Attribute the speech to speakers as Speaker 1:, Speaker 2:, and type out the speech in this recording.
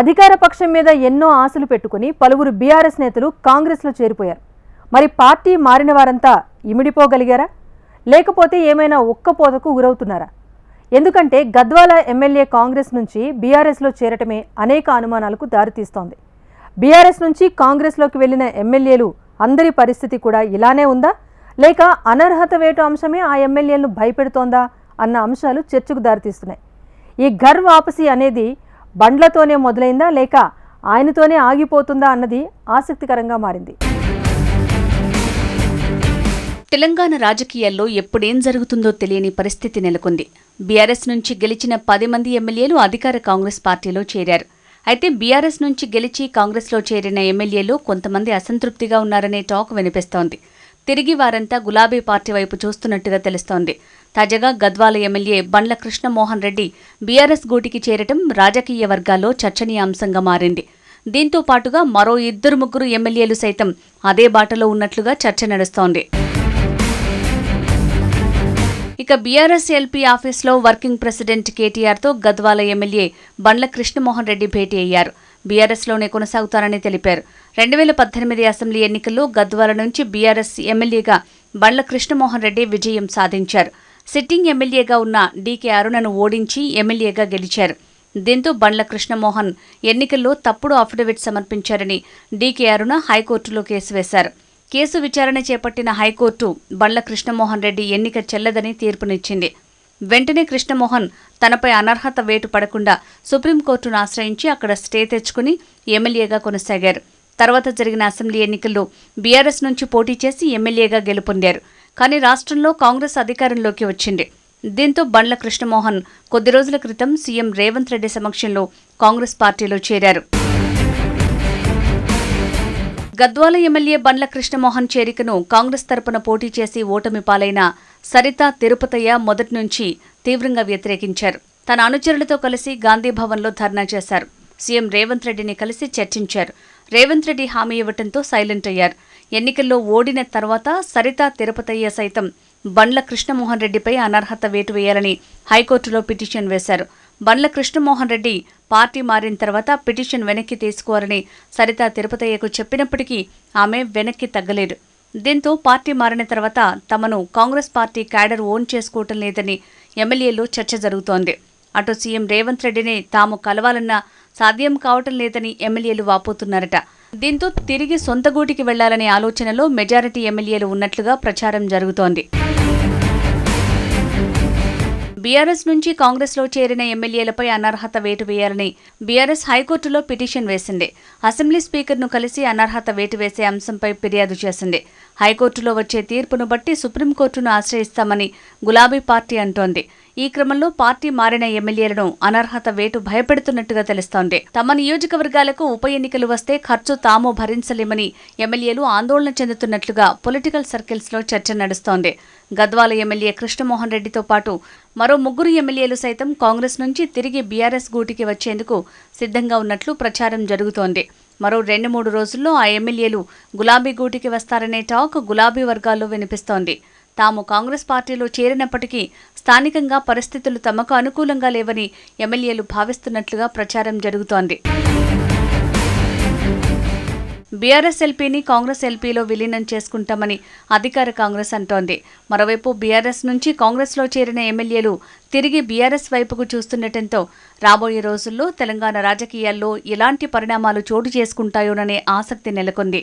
Speaker 1: అధికార పక్షం మీద ఎన్నో ఆశలు పెట్టుకుని పలువురు బీఆర్ఎస్ నేతలు కాంగ్రెస్లో చేరిపోయారు. మరి పార్టీ మారిన వారంతా ఇమిడిపోగలిగారా? లేకపోతే ఏమైనా ఒక్కపోతకు గురవుతున్నారా? ఎందుకంటే గద్వాల ఎమ్మెల్యే కాంగ్రెస్ నుంచి బీఆర్ఎస్లో చేరటమే అనేక అనుమానాలకు దారితీస్తోంది. బీఆర్ఎస్ నుంచి కాంగ్రెస్లోకి వెళ్ళిన ఎమ్మెల్యేలు అందరి పరిస్థితి కూడా ఇలానే ఉందా? లేక అనర్హత వేటు అంశమే ఆ ఎమ్మెల్యేలను భయపెడుతోందా? అన్న అంశాలు చర్చకు దారితీస్తున్నాయి. ఈ ఘర్ వాపసి అనేది బండ్లతోనే మొదలైందా లేక ఆయనతోనే ఆగిపోతుందా అన్నది ఆసక్తికరంగా మారింది.
Speaker 2: తెలంగాణ రాజకీయాల్లో ఎప్పుడేం జరుగుతుందో తెలియని పరిస్థితి నెలకొంది. బీఆర్ఎస్ నుంచి గెలిచిన పది మంది ఎమ్మెల్యేలు అధికార కాంగ్రెస్ పార్టీలో చేరారు. అయితే బీఆర్ఎస్ నుంచి గెలిచి కాంగ్రెస్లో చేరిన ఎమ్మెల్యేలు కొంతమంది అసంతృప్తిగా ఉన్నారనే టాక్ వినిపిస్తోంది. తిరిగి వారంతా గులాబీ పార్టీ వైపు చూస్తున్నట్టుగా తెలుస్తోంది. తాజాగా గద్వాల ఎమ్మెల్యే బండ్ల కృష్ణమోహన్ రెడ్డి బీఆర్ఎస్ గూటికి చేరటం రాజకీయ వర్గాల్లో చర్చనీయాంశంగా మారింది. దీంతో పాటుగా మరో ఇద్దరు ముగ్గురు ఎమ్మెల్యేలు సైతం అదే బాటలో ఉన్నట్లుగా చర్చ నడుస్తోంది. ఇక బీఆర్ఎస్ ఎల్పీ ఆఫీస్లో వర్కింగ్ ప్రెసిడెంట్ కేటీఆర్తో గద్వాల ఎమ్మెల్యే బండ్ల కృష్ణమోహన్ రెడ్డి భేటీ అయ్యారు. బీఆర్ఎస్లోనే కొనసాగుతారని తెలిపారు. రెండు వేల పద్దెనిమిది అసెంబ్లీ ఎన్నికల్లో గద్వాల నుంచి బీఆర్ఎస్ ఎమ్మెల్యేగా బండ్ల కృష్ణమోహన్ రెడ్డి విజయం సాధించారు. సిట్టింగ్ ఎమ్మెల్యేగా ఉన్న డీకే అరుణను ఓడించి ఎమ్మెల్యేగా గెలిచారు. దీంతో బండ్ల కృష్ణమోహన్ ఎన్నికల్లో తప్పుడు అఫిడవిట్ సమర్పించారని డీకే అరుణ హైకోర్టులో కేసు వేశారు. కేసు విచారణ చేపట్టిన హైకోర్టు బండ్ల కృష్ణమోహన్ రెడ్డి ఎన్నిక చెల్లదని తీర్పునిచ్చింది. వెంటనే కృష్ణమోహన్ తనపై అనర్హత వేటు పడకుండా సుప్రీంకోర్టును ఆశ్రయించి అక్కడ స్టే తెచ్చుకుని ఎమ్మెల్యేగా కొనసాగారు. తర్వాత జరిగిన అసెంబ్లీ ఎన్నికల్లో బీఆర్ఎస్ నుంచి పోటీ చేసి ఎమ్మెల్యేగా గెలుపొందారు. కానీ రాష్ట్రంలో కాంగ్రెస్ అధికారంలోకి వచ్చింది. దీంతో బండ్ల కృష్ణమోహన్ కొద్ది రోజుల క్రితం సీఎం రేవంత్ రెడ్డి సమక్షంలో కాంగ్రెస్ పార్టీలో చేరారు. గద్వాల ఎమ్మెల్యే బండ్ల కృష్ణమోహన్ చేరికను కాంగ్రెస్ తరపున పోటీ చేసి ఓటమి పాలైన సరిత తిరుపతయ్య మొదటి నుంచి తీవ్రంగా వ్యతిరేకించారు. తన అనుచరులతో కలిసి గాంధీభవన్లో ధర్నా చేశారు. సీఎం రేవంత్ రెడ్డిని కలిసి చర్చించారు. రేవంత్ రెడ్డి హామీ ఇవ్వటంతో సైలెంట్ అయ్యారు. ఎన్నికల్లో ఓడిన తర్వాత సరిత తిరుపతయ్య సైతం బండ్ల కృష్ణమోహన్ రెడ్డిపై అనర్హత వేటు వేయాలని హైకోర్టులో పిటిషన్ వేశారు. బండ్ల కృష్ణమోహన్ రెడ్డి పార్టీ మారిన తర్వాత పిటిషన్ వెనక్కి తీసుకోవాలని సరిత తిరుపతయ్యకు చెప్పినప్పటికీ ఆమె వెనక్కి తగ్గలేదు. దీంతో పార్టీ మారిన తర్వాత తమను కాంగ్రెస్ పార్టీ క్యాడర్ ఓన్ చేసుకోవటం లేదని ఎమ్మెల్యేలో చర్చ జరుగుతోంది. అటు సీఎం రేవంత్ రెడ్డిని తాము కలవాలన్న సాధ్యం కావటం లేదని ఎమ్మెల్యేలు వాపోతున్నారట. దీంతో తిరిగి సొంత గూటికి వెళ్ళాలనే ఆలోచనలో మెజారిటీ ఎమ్మెల్యేలు ఉన్నట్లుగా ప్రచారం జరుగుతోంది. బీఆర్ఎస్ నుంచి కాంగ్రెస్లో చేరిన ఎమ్మెల్యేలపై అనర్హత వేటు వేయాలని బీఆర్ఎస్ హైకోర్టులో పిటిషన్ వేసింది. అసెంబ్లీ స్పీకర్ను కలిసి అనర్హత వేటు వేసే అంశంపై ఫిర్యాదు చేసింది. హైకోర్టులో వచ్చే తీర్పును బట్టి సుప్రీంకోర్టును ఆశ్రయిస్తామని గులాబీ పార్టీ అంటోంది. ఈ క్రమంలో పార్టీ మారిన ఎమ్మెల్యేలను అనర్హత వేటు భయపెడుతున్నట్టుగా తెలుస్తోంది. తమ నియోజకవర్గాలకు ఉప ఎన్నికలు వస్తే ఖర్చు తాము భరించలేమని ఎమ్మెల్యేలు ఆందోళన చెందుతున్నట్లుగా పొలిటికల్ సర్కిల్స్లో చర్చ నడుస్తోంది. గద్వాల ఎమ్మెల్యే కృష్ణమోహన్ రెడ్డితో పాటు మరో ముగ్గురు ఎమ్మెల్యేలు సైతం కాంగ్రెస్ నుంచి తిరిగి బీఆర్ఎస్ గూటికి వచ్చేందుకు సిద్ధంగా ఉన్నట్లు ప్రచారం జరుగుతోంది. మరో రెండు మూడు రోజుల్లో ఆ ఎమ్మెల్యేలు గులాబీ గూటికి వస్తారనే టాక్ గులాబీ వర్గాల్లో వినిపిస్తోంది. తాము కాంగ్రెస్ పార్టీలో చేరినప్పటికీ స్థానికంగా పరిస్థితులు తమకు అనుకూలంగా లేవని ఎమ్మెల్యేలు భావిస్తున్నట్లుగా ప్రచారం జరుగుతోంది. బీఆర్ఎస్ ఎల్పీని కాంగ్రెస్ ఎల్పీలో విలీనం చేసుకుంటామని అధికార కాంగ్రెస్ అంటోంది. మరోవైపు బీఆర్ఎస్ నుంచి కాంగ్రెస్లో చేరిన ఎమ్మెల్యేలు తిరిగి బీఆర్ఎస్ వైపుకు చూస్తుండటంతో రాబోయే రోజుల్లో తెలంగాణ రాజకీయాల్లో ఎలాంటి పరిణామాలు చోటు చేసుకుంటాయోననే ఆసక్తి నెలకొంది.